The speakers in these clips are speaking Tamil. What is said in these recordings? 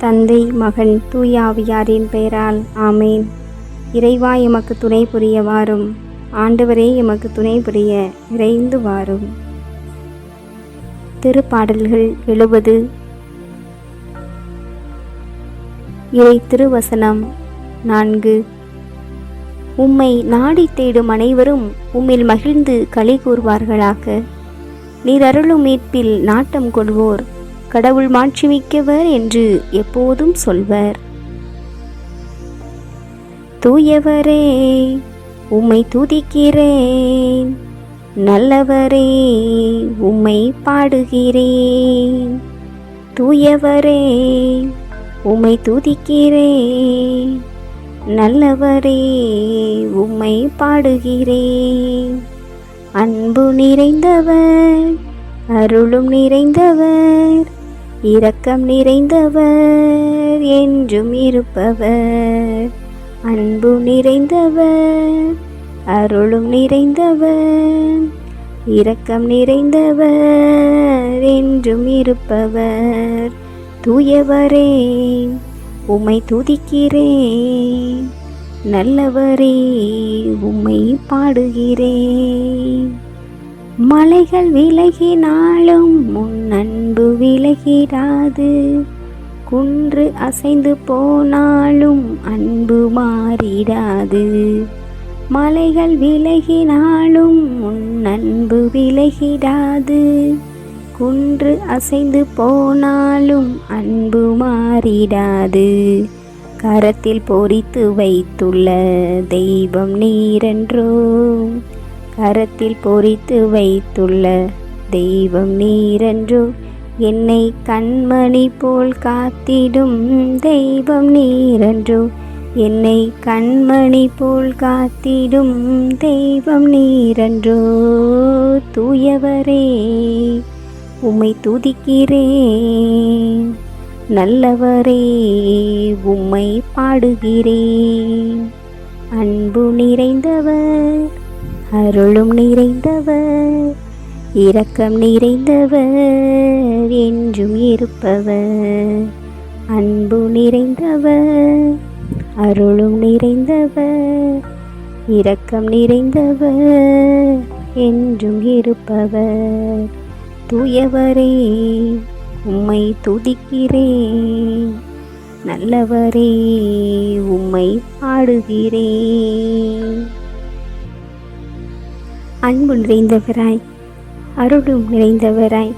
தந்தை மகன் தூயாவியாரின் பெயரால் ஆமேன். இறைவா எமக்கு துணை புரிய வாரும். ஆண்டவரே எமக்கு துணை புரிய விரைந்து வாரும். திருப்பாடல்கள் எழுபது. இறை திருவசனம் நான்கு. உம்மை நாடி தேடும் அனைவரும் உம்மில் மகிழ்ந்து களி கூறுவார்களாக நீர் அருளும் மீட்பில் நாட்டம் கொள்வோர். கடவுள் மாட்சிமிக்கவர் என்று எப்போதும் சொல்வர். தூயவரே உம்மை துதிக்கிறேன். நல்லவரே உம்மை பாடுகிறேன். தூயவரே உம்மை துதிக்கிறேன். நல்லவரே உம்மை பாடுகிறேன். அன்பு நிறைந்தவர் அருளும் நிறைந்தவர். இரக்கம் நிறைந்தவர் என்றும் இருப்பவர். அன்பு நிறைந்தவர் அருளும் நிறைந்தவர். இரக்கம் நிறைந்தவர் என்றும் இருப்பவர். தூயவரே உம்மை துதிக்கிறேன். நல்லவரே உம்மை பாடுகிறேன். மலைகள் விலகினாலும் முன் அன்பு விலகிடாது குன்று அசைந்து போனாலும் அன்பு மாறிடாது. மலைகள் விலகினாலும் உன் அன்பு விலகிடாது குன்று அசைந்து போனாலும் அன்பு மாறிடாது. கரத்தில் பொறித்து வைத்துள்ள தெய்வம் நீரென்றோ கரத்தில் பொறித்து வைத்துள்ள தெய்வம் நீரென்றோ என்னை கண்மணி போல் காத்திடும். தெய்வம் நீரென்றோ என்னை கண்மணி போல் காத்திடும். தெய்வம் நீரென்றோ தூயவரே உம்மை துதிக்கிறேன். நல்லவரே உம்மை பாடுகிறேன். அன்பு நிறைந்தவர் அருளும் நிறைந்தவர் இரக்கம் நிறைந்தவர் என்றும் இருப்பவர். அன்பு நிறைந்தவர் அருளும் நிறைந்தவர் இரக்கம் நிறைந்தவர் என்றும் இருப்பவர். தூயவரே உம்மை துதிக்கிறேன். நல்லவரே உம்மை பாடுகிறேன். அன்பு நிறைந்தவராய் அருளும் நிறைந்தவராய்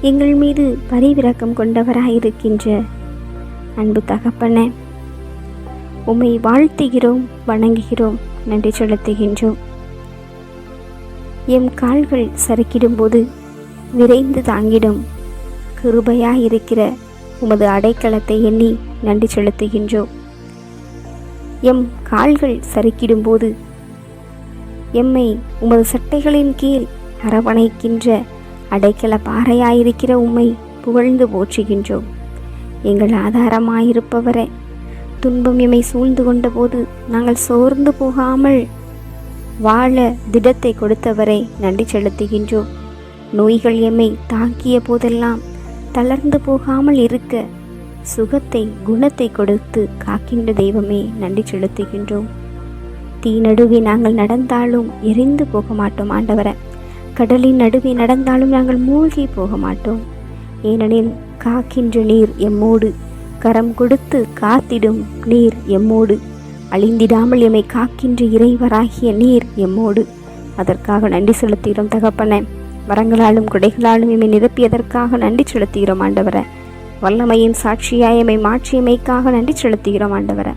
எங்கள் மீது பரிவிரக்கம் கொண்டவராயிருக்கின்ற அன்பு தகப்பன உம்மை வாழ்த்துகிறோம் வணங்குகிறோம் நன்றி செலுத்துகின்றோம். எம் கால்கள் சறுக்கிடும்போது விரைந்து தாங்கிடும். கிருபையாயிருக்கிற உமது அடைக்கலத்தை எண்ணி நன்றி செலுத்துகின்றோம். எம் கால்கள் சறுக்கிடும்போது எம்மை உமது சட்டைகளின் கீழ் அரவணைக்கின்ற அடைக்கல பாறையாயிருக்கிற உம்மை புகழ்ந்து போற்றுகின்றோம். எங்கள் ஆதாரமாயிருப்பவரே துன்பம் எம்மை சூழ்ந்து கொண்டபோது நாங்கள் சோர்ந்து போகாமல் வாழ திடத்தை கொடுத்தவரை நன்றி செலுத்துகின்றோம். நோய்கள் எம்மை தாக்கிய போதெல்லாம் தளர்ந்து போகாமல் இருக்க சுகத்தை குணத்தை கொடுத்து காக்கின்ற தெய்வமே நன்றி செலுத்துகின்றோம். தீ நடுவே நாங்கள் நடந்தாலும் எரிந்து போக மாட்டோம் ஆண்டவரை. கடலின் நடுவே நடந்தாலும் நாங்கள் மூழ்கி போக மாட்டோம் ஏனெனில் காக்கின்ற நீர் எம்மோடு கரம் கொடுத்து காத்திடும் நீர் எம்மோடு அழிந்திடாமல் எம்மை காக்கின்ற இறைவராகிய நீர் எம்மோடு. அதற்காக நன்றி செலுத்துகிறோம் தகப்பன. வரங்களாலும் குடைகளாலும் எம்மை நிரப்பியதற்காக நன்றி செலுத்துகிறோம் ஆண்டவரை. வல்லமையின் சாட்சியாய் எம்மை மாற்றியமைக்காக நன்றி செலுத்துகிறோம் ஆண்டவரை.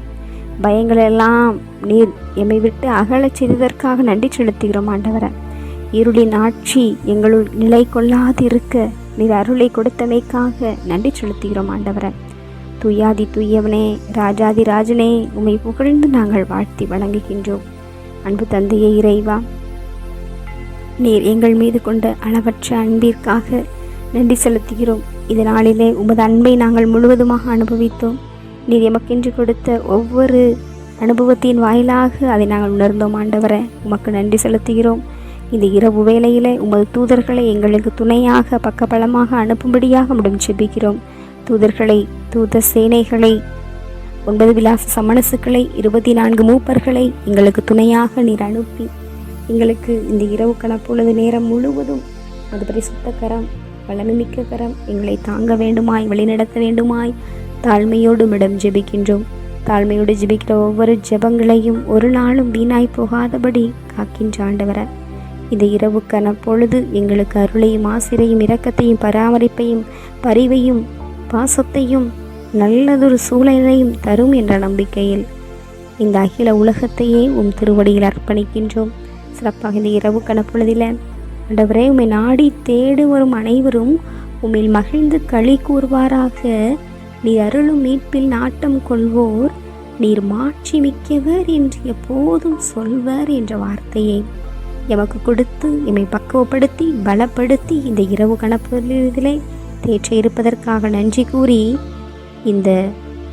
பயங்களெல்லாம் நீர் எம்மை விட்டு அகலச் செய்ததற்காக நன்றி செலுத்துகிறோம் ஆண்டவரை. இருளின் ஆட்சி எங்களுள் நிலை கொள்ளாதிருக்க நீர் அருளை கொடுத்தமைக்காக நன்றி செலுத்துகிறோம் ஆண்டவரை. துயாதி துய்யவனே ராஜாதி ராஜனே உமை புகழ்ந்து நாங்கள் வாழ்த்தி வணங்குகின்றோம் அன்பு தந்தையே இறைவா நீர் எங்கள் மீது கொண்ட அளவற்ற அன்பிற்காக நன்றி செலுத்துகிறோம். இந்த உமது அன்பை நாங்கள் முழுவதுமாக அனுபவித்தோம். நீர் எமக்கென்று கொடுத்த ஒவ்வொரு அனுபவத்தின் வாயிலாக அதை நாங்கள் உணர்ந்தோம் ஆண்டவரை. உமக்கு நன்றி செலுத்துகிறோம். இந்த இரவு வேளையில் உமது தூதர்களை எங்களுக்கு துணையாக பக்கபலமாக அனுப்பும்படியாக முடிவு செபிக்கிறோம் தூதர்களை தூத சேனைகளை ஒன்பது விலாச சமணசுக்களை இருபத்தி நான்கு மூப்பர்களை எங்களுக்கு துணையாக நீர் அனுப்பி எங்களுக்கு இந்த இரவு கணப்பொழுது நேரம் முழுவதும் அது பரிசுத்த கரம் வளனுமிக்க கரம் எங்களை தாங்க வேண்டுமாய் வழிநடத்த வேண்டுமாய் தாழ்மையோடு இடம் ஜெபிக்கின்றோம். தாழ்மையோடு ஜெபிக்கிற ஒவ்வொரு ஜெபங்களையும் ஒரு நாளும் வீணாய் போகாதபடி காக்கின்ற ஆண்டவர இந்த இரவுக்கான பொழுது எங்களுக்கு அருளையும் ஆசிரையும் இரக்கத்தையும் பராமரிப்பையும் பரிவையும் பாசத்தையும் நல்லதொரு சூழலையும் தரும் என்ற நம்பிக்கையில் இந்த அகில உலகத்தையே உம் திருவடியில் அர்ப்பணிக்கின்றோம். சிறப்பாக இந்த இரவு கணப்பொழுதில் ஆண்டவரே உம்மை நாடி தேடி வரும் அனைவரும் உம்மில் மகிழ்ந்து களி கூறுவாராக. நீர் அருளும் மீட்பில் நாட்டம் கொள்வோர் நீர் மாட்சி மிக்கவர் என்று எப்போதும் சொல்வர் என்ற வார்த்தையை எமக்கு கொடுத்து எம்மை பக்குவப்படுத்தி பலப்படுத்தி இந்த இரவு கணப்பதிலே தேற்ற இருப்பதற்காக நன்றி கூறி இந்த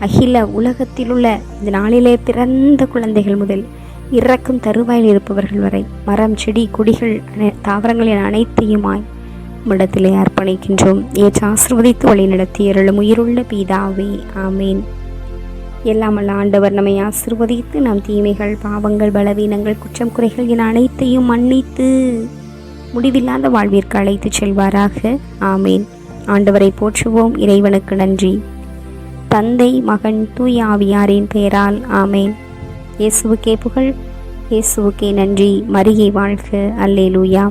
அகில உலகத்திலுள்ள இந்த நாளிலே பிறந்த குழந்தைகள் முதல் இறக்கும் தருவாயில் இருப்பவர்கள் வரை மரம் செடி கொடிகள் தாவரங்களின் அனைத்தையுமாய் உம்மிடத்திலே அர்ப்பணிக்கின்றோம். ஏற்று ஆசிர்வதித்து வழி நடத்தி அருளும் உயிருள்ள பீதாவே ஆமேன். எல்லாம் அல்ல ஆண்டவர் நம்மை ஆசிர்வதித்து நம் தீமைகள் பாவங்கள் பலவீனங்கள் குற்றம் குறைகள் என அனைத்தையும் மன்னித்து முடிவில்லாத வாழ்விற்கு அழைத்துச் செல்வாராக ஆமேன். ஆண்டவரை போற்றுவோம். இறைவனுக்கு நன்றி. தந்தை மகன் தூய் ஆவியாரின் பெயரால் ஆமேன். இயேசுவுக்கே புகழ் இயேசுவுக்கே நன்றி. மரியை வாழ்க. அல்லேலூயா.